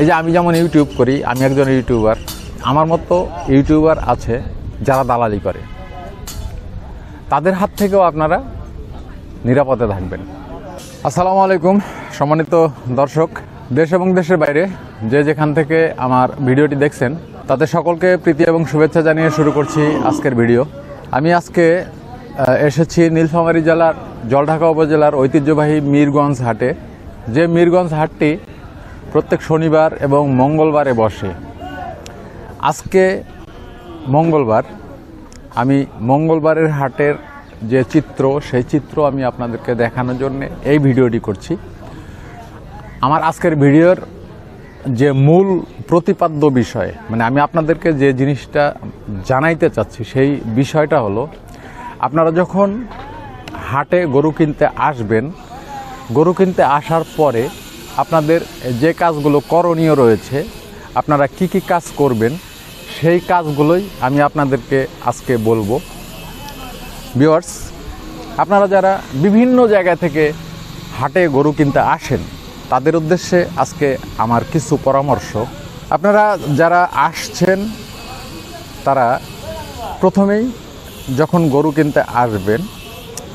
এই যে আমি যেমন ইউটিউব করি, আমি একজন ইউটিউবার, আমার মতো ইউটিউবার আছে যারা দালালি করে। তাদের হাত থেকেও আপনারা নিরাপদে থাকবেন। আসসালামু আলাইকুম, সম্মানিত দর্শক। দেশ এবং দেশের বাইরে যে যেখান থেকে আমার ভিডিওটি দেখছেন, তাদের সকলকে প্রীতি এবং শুভেচ্ছা জানিয়ে শুরু করছি আজকের ভিডিও। আমি আজকে এসেছি নীলফামারী জেলার, জলঢাকা উপজেলার ঐতিহ্যবাহী মীরগঞ্জ হাটে। যে মীরগঞ্জ হাটটি প্রত্যেক শনিবার এবং মঙ্গলবারে বসে। আজকে মঙ্গলবার, আমি মঙ্গলবারের হাটের যে চিত্র, সেই চিত্র আমি আপনাদেরকে দেখানোর জন্য এই ভিডিওটি করছি। আমার আজকের ভিডিওর যে মূল প্রতিপাদ্য বিষয় মানে আমি আপনাদেরকে যে জিনিসটা জানাইতে চাচ্ছি, সেই বিষয়টা হলো, আপনারা যখন হাটে গরু কিনতে আসবেন, গরু কিনতে আসার পরে আপনাদের যে কাজগুলো করণীয় রয়েছে, আপনারা কি কি কাজ করবেন, সেই কাজগুলোই আমি আপনাদেরকে আজকে বলব। ভিওয়ার্স আপনারা যারা বিভিন্ন জায়গা থেকে হাটে গরু কিনতে আসেন, তাদের উদ্দেশ্যে আজকে আমার কিছু পরামর্শ। আপনারা যারা আসছেন, তারা প্রথমেই যখন গরু কিনতে আসবেন,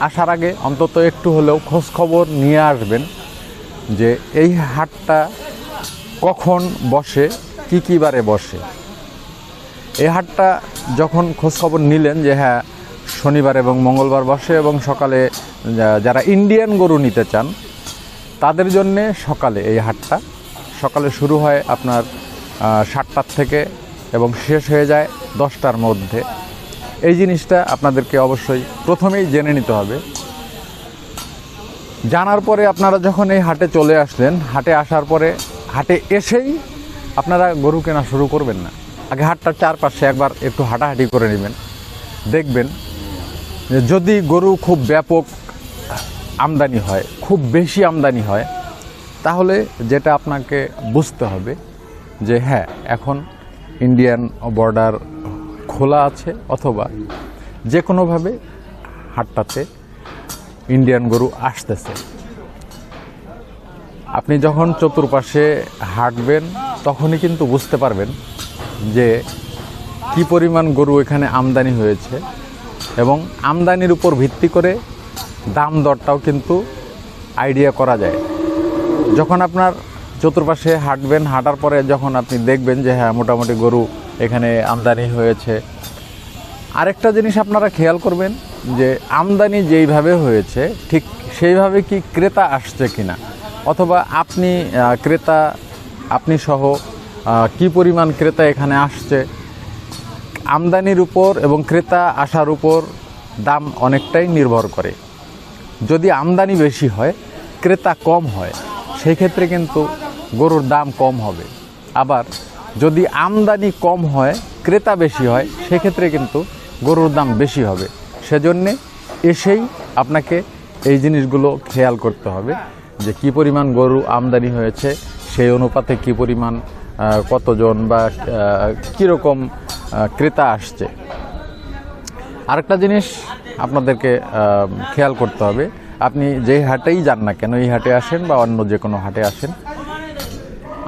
আসার আগে অন্তত একটু হলেও খোঁজ খবর নিয়ে আসবেন। যে এই হাটটা কখন বসে, কি কী বারে বসে? এই হাটটা যখন খোঁজখবর নিলেন যে হ্যাঁ শনিবার এবং মঙ্গলবার বসে এবং সকালে যারা ইন্ডিয়ান গরু নিতে চান, তাদের জন্যে সকালে এই হাটটা, সকালে শুরু হয় আপনার সাতটার থেকে এবং শেষ হয়ে যায় দশটার মধ্যে। এই জিনিসটা আপনাদেরকে অবশ্যই প্রথমেই জেনে নিতে হবে। জানার পরে আপনারা যখন এই হাটে চলে আসলেন, হাটে আসার পরে, হাটে এসেই আপনারা গরু কেনা শুরু করবেন না। আগে হাটটার চারপাশে একবার একটু হাঁটাহাঁটি করে নেবেন। দেখবেন যদি গরু খুব ব্যাপক আমদানি হয়, খুব বেশি আমদানি হয়, তাহলে যেটা আপনাকে বুঝতে হবে যে হ্যাঁ এখন ইন্ডিয়ান বর্ডার খোলা আছে অথবা যে কোনোভাবে হাটটাতে ইন্ডিয়ান গরু আসতেছে। আপনি যখন চতুর্পাশে হাঁটবেন, তখনই কিন্তু বুঝতে পারবেন যে কি পরিমাণ গরু এখানে আমদানি হয়েছে এবং আমদানির উপর ভিত্তি করে দাম দরটাও কিন্তু আইডিয়া করা যায়। যখন আপনার চতুর্পাশে হাঁটবেন, হাঁটার পরে যখন আপনি দেখবেন যে হ্যাঁ মোটামুটি গরু এখানে আমদানি হয়েছে আরেকটা জিনিস আপনারা খেয়াল করবেন যে আমদানি যেইভাবে হয়েছে, ঠিক সেইভাবে কি ক্রেতা আসছে কিনা? অথবা আপনি ক্রেতা, আপনি সহ কি পরিমাণ ক্রেতা এখানে আসছে? আমদানির উপর এবং ক্রেতা আসার উপর দাম অনেকটাই নির্ভর করে। যদি আমদানি বেশি হয়, ক্রেতা কম হয়, সেই ক্ষেত্রে কিন্তু গরুর দাম কম হবে। আবার যদি আমদানি কম হয়, ক্রেতা বেশি হয়, সেক্ষেত্রে কিন্তু গরুর দাম বেশি হবে। সেজন্যে এসেই আপনাকে এই জিনিসগুলো খেয়াল করতে হবে যে কি পরিমাণ গরু আমদানি হয়েছে, সেই অনুপাতে কি পরিমাণ কতজন বা কীরকম ক্রেতা আসছে। আরেকটা জিনিস আপনাদেরকে খেয়াল করতে হবে। আপনি যেই হাটেই যান না কেন, এই হাটে আসেন বা অন্য যে কোনো হাটে আসেন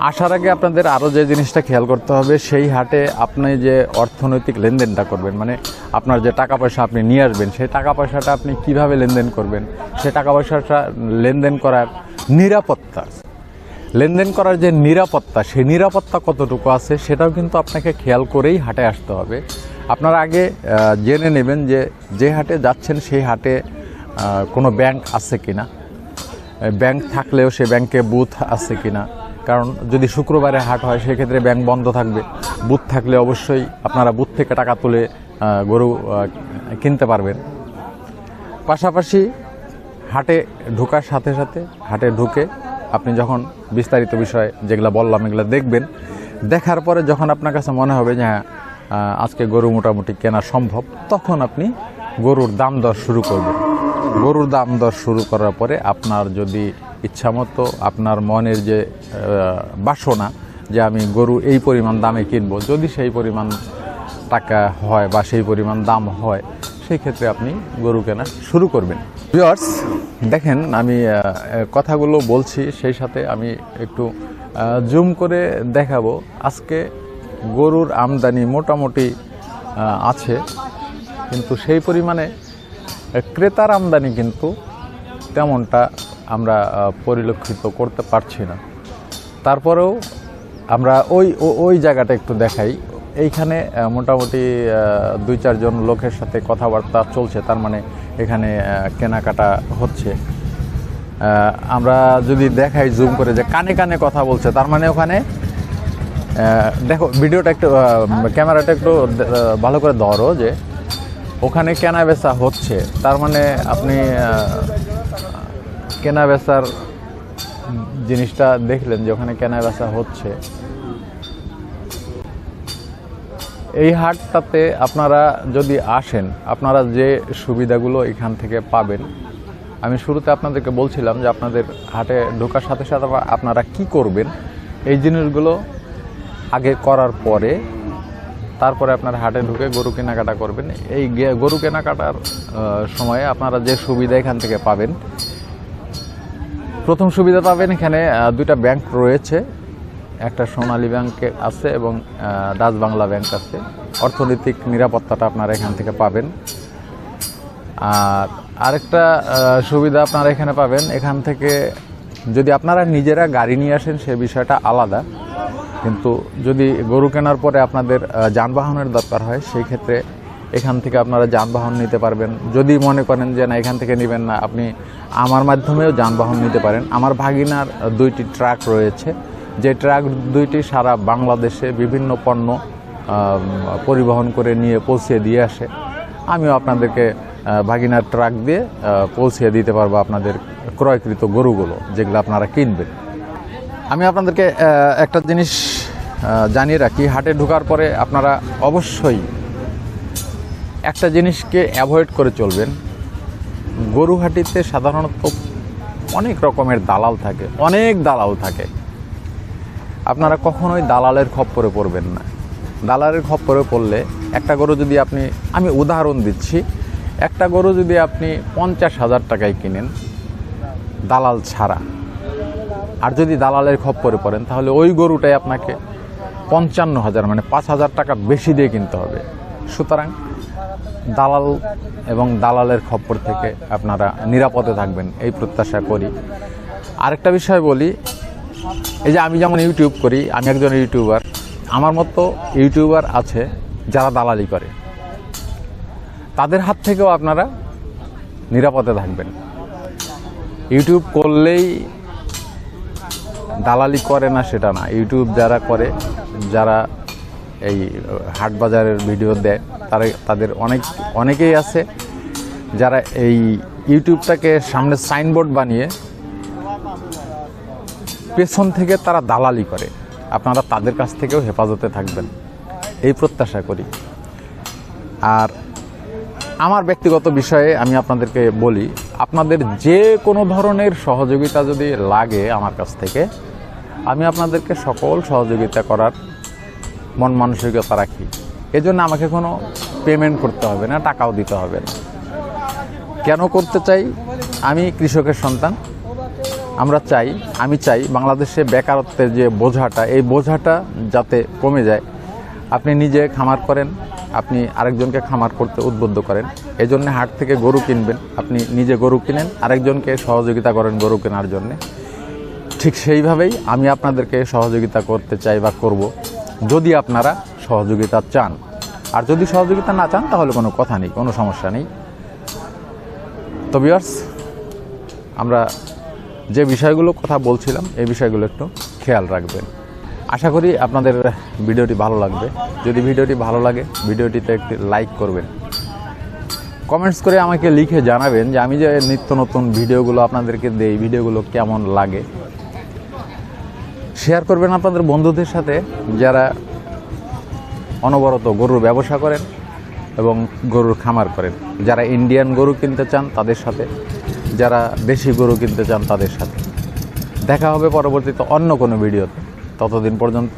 আসার আগে আপনাদের আরও যে জিনিসটা খেয়াল করতে হবে, সেই হাটে আপনি যে অর্থনৈতিক লেনদেনটা করবেন মানে আপনার যে টাকা পয়সা আপনি নিয়ে আসবেন, সেই টাকা পয়সাটা আপনি কীভাবে লেনদেন করবেন? সেই টাকা পয়সাটা লেনদেন করার নিরাপত্তা। লেনদেন করার যে নিরাপত্তা, সেই নিরাপত্তা কতটুকু আছে, সেটাও কিন্তু আপনাকে খেয়াল করেই হাটে আসতে হবে। আপনারা আগে জেনে নেবেন যে যে হাটে যাচ্ছেন, সেই হাটে কোনো ব্যাংক আছে কিনা? ব্যাংক থাকলেও সে ব্যাংকে বুথ আছে কিনা? কারণ যদি শুক্রবারে হাট হয়, সেক্ষেত্রে ব্যাংক বন্ধ থাকবে। বুথ থাকলে অবশ্যই আপনারা বুথ থেকে টাকা তুলে গরু কিনতে পারবেন। পাশাপাশি হাটে ঢোকার সাথে সাথে, হাটে ঢুকে আপনি যখন বিস্তারিত বিষয় যেগুলো বললাম, এগুলো দেখবেন, দেখার পরে যখন আপনার কাছে মনে হবে যে হ্যাঁ আজকে গরু মোটামুটি কেনা সম্ভব, তখন আপনি গরুর দাম দর শুরু করবেন। গরুর দাম দর শুরু করার পরে আপনার যদি ইচ্ছামতো আপনার মনের যে বাসনা যে আমি গরু এই পরিমাণ দামে কিনবো, যদি সেই পরিমাণ টাকা হয় বা সেই পরিমাণ দাম হয় সেই ক্ষেত্রে আপনি গরু কেনা শুরু করবেন। ভিউয়ার্স দেখেন আমি কথাগুলো বলছি, সেই সাথে আমি একটু জুম করে দেখাবো। আজকে গরুর আমদানি মোটামুটি আছে, কিন্তু সেই পরিমাণে ক্রেতার আমদানি কিন্তু তেমনটা আমরা পরিলক্ষিত করতে পারছি না। তারপরেও আমরা ওই ওই জায়গাটা একটু দেখাই। এইখানে মোটামুটি দুই চারজন লোকের সাথে কথাবার্তা চলছে। তার মানে এখানে কেনাকাটা হচ্ছে। আমরা যদি দেখাই জুম করে যে কানে কানে কথা বলছে, তার মানে ওখানে দেখো, ভিডিওটা একটু ক্যামেরাটা একটু ভালো করে ধরো যে, ওখানে কেনা বেচা হচ্ছে। তার মানে আপনি কেনা বেচার জিনিসটা দেখলেন যে ওখানে কেনা বেচা হচ্ছে। এই হাটটাতে আপনারা যদি আসেন, আপনারা যে সুবিধাগুলো এখান থেকে পাবেন, আমি শুরুতে আপনাদেরকে বলছিলাম যে আপনাদের হাটে ঢোকার সাথে সাথে আপনারা কি করবেন, এই জিনিসগুলো আগে করার পরে তারপরে আপনার হাটে ঢুকে গরু কেনাকাটা করবেন। এই গরু কেনাকাটার সময়ে আপনারা যে সুবিধা এখান থেকে পাবেন প্রথম সুবিধা পাবেন এখানে দুইটা ব্যাংক রয়েছে। একটা সোনালী ব্যাংক আছে এবং ডাচ বাংলা ব্যাংক আছে। অর্থনৈতিক নিরাপত্তাটা আপনারা এখান থেকে পাবেন। আর আরেকটা সুবিধা আপনারা এখানে পাবেন। এখান থেকে যদি আপনারা নিজেরা গাড়ি নিয়ে আসেন, সে বিষয়টা আলাদা। কিন্তু যদি গরু কেনার পরে আপনাদের যানবাহনের দরকার হয়, সেই ক্ষেত্রে এখান থেকে আপনারা যানবাহন নিতে পারবেন। যদি মনে করেন যে না, এখান থেকে নেবেন না, আপনি আমার মাধ্যমেও যানবাহন নিতে পারেন। আমার ভাগিনার দুইটি ট্রাক রয়েছে। যে ট্রাক দুইটি সারা বাংলাদেশে বিভিন্ন পণ্য পরিবহন করে নিয়ে পৌঁছে দিয়ে আসে। আমিও আপনাদেরকে ভাগিনার ট্রাক দিয়ে পৌঁছে দিতে পারব আপনাদের ক্রয়কৃত গরুগুলো, যেগুলো আপনারা কিনবেন। আমি আপনাদেরকে একটা জিনিস জানিয়ে রাখি। হাটে ঢোকার পরে আপনারা অবশ্যই একটা জিনিসকে অ্যাভয়েড করে চলবেন। গরুহাটিতে সাধারণত অনেক রকমের দালাল থাকে, অনেক দালাল থাকে। আপনারা কখনোই দালালের খপ্পরে পড়বেন না। দালালের খপ্পরে পড়লে একটা গরু যদি আপনি, আমি উদাহরণ দিচ্ছি, একটা গরু যদি আপনি পঞ্চাশ হাজার টাকায় কিনেন, দালাল ছাড়া। আর যদি দালালের খপ্পরে পড়েন, তাহলে ওই গরুটাই আপনাকে পঞ্চান্ন হাজার মানে পাঁচ হাজার টাকা বেশি দিয়ে কিনতে হবে। সুতরাং দালাল এবং দালালের খপ্পর থেকে আপনারা নিরাপদে থাকবেন, এই প্রত্যাশা করি। আরেকটা বিষয় বলি, এই যে আমি যেমন ইউটিউব করি, আমি একজন ইউটিউবার, আমার মতো ইউটিউবার আছে যারা দালালি করে। তাদের হাত থেকেও আপনারা নিরাপদে থাকবেন। ইউটিউব করলেই দালালি করে না সেটা না, ইউটিউব যারা করে, যারা এই হাট বাজারের ভিডিও দেয়। তারা, তাদের অনেক, অনেকেই আছে যারা এই ইউটিউবটাকে সামনে সাইনবোর্ড বানিয়ে পেছন থেকে তারা দালালি করে। আপনারা তাদের কাছ থেকেও হেফাজতে থাকবেন। এই প্রত্যাশা করি। আর আমার ব্যক্তিগত বিষয়ে আমি আপনাদেরকে বলি, আপনাদের যে কোনো ধরনের সহযোগিতা যদি লাগে আমার কাছ থেকে, আমি আপনাদেরকে সকল সহযোগিতা করার মন মানসিকতা রাখি। এজন্য আমাকে কোনো পেমেন্ট করতে হবে না, টাকাও দিতে হবে না। কেন করতে চাই? আমি কৃষকের সন্তান। আমরা চাই, আমি চাই বাংলাদেশে বেকারত্বের যে বোঝাটা, এই বোঝাটা যাতে কমে যায়। আপনি নিজে খামার করেন, আপনি আরেকজনকে খামার করতে উদ্বুদ্ধ করেন। এই জন্য হাট থেকে গরু কিনবেন, আপনি নিজে গরু কিনেন, আরেকজনকে সহযোগিতা করেন গরু কেনার জন্যে। ঠিক সেইভাবেই আমি আপনাদেরকে সহযোগিতা করতে চাই বা করব। যদি আপনারা সহযোগিতা চান। আর যদি সহযোগিতা না চান, তাহলে কোনো কথা নেই, কোনো সমস্যা নেই। তো বিয়ার্স আমরা যে বিষয়গুলো কথা বলছিলাম, এই বিষয়গুলো একটু খেয়াল রাখবেন। আশা করি আপনাদের ভিডিওটি ভালো লাগবে। যদি ভিডিওটি ভালো লাগে, ভিডিওটিতে একটি লাইক করবেন। কমেন্টস করে আমাকে লিখে জানাবেন যে, আমি যে নিত্য নতুন ভিডিওগুলো আপনাদেরকে দেই, ভিডিওগুলো কেমন লাগে। শেয়ার করবেন আপনাদের বন্ধুদের সাথে যারা অনবরত গরুর ব্যবসা করেন এবং গরুর খামার করেন। যারা ইন্ডিয়ান গরু কিনতে চান তাদের সাথে, যারা দেশি গরু কিনতে চান তাদের সাথে। দেখা হবে পরবর্তীতে অন্য কোনো ভিডিওতে। ততদিন পর্যন্ত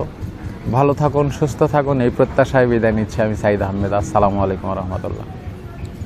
ভালো থাকুন, সুস্থ থাকুন, এই প্রত্যাশায় বিদায় নিচ্ছি আমি সাইদ আহমেদ। আসসালামু আলাইকুম রহমতুল্লাহ।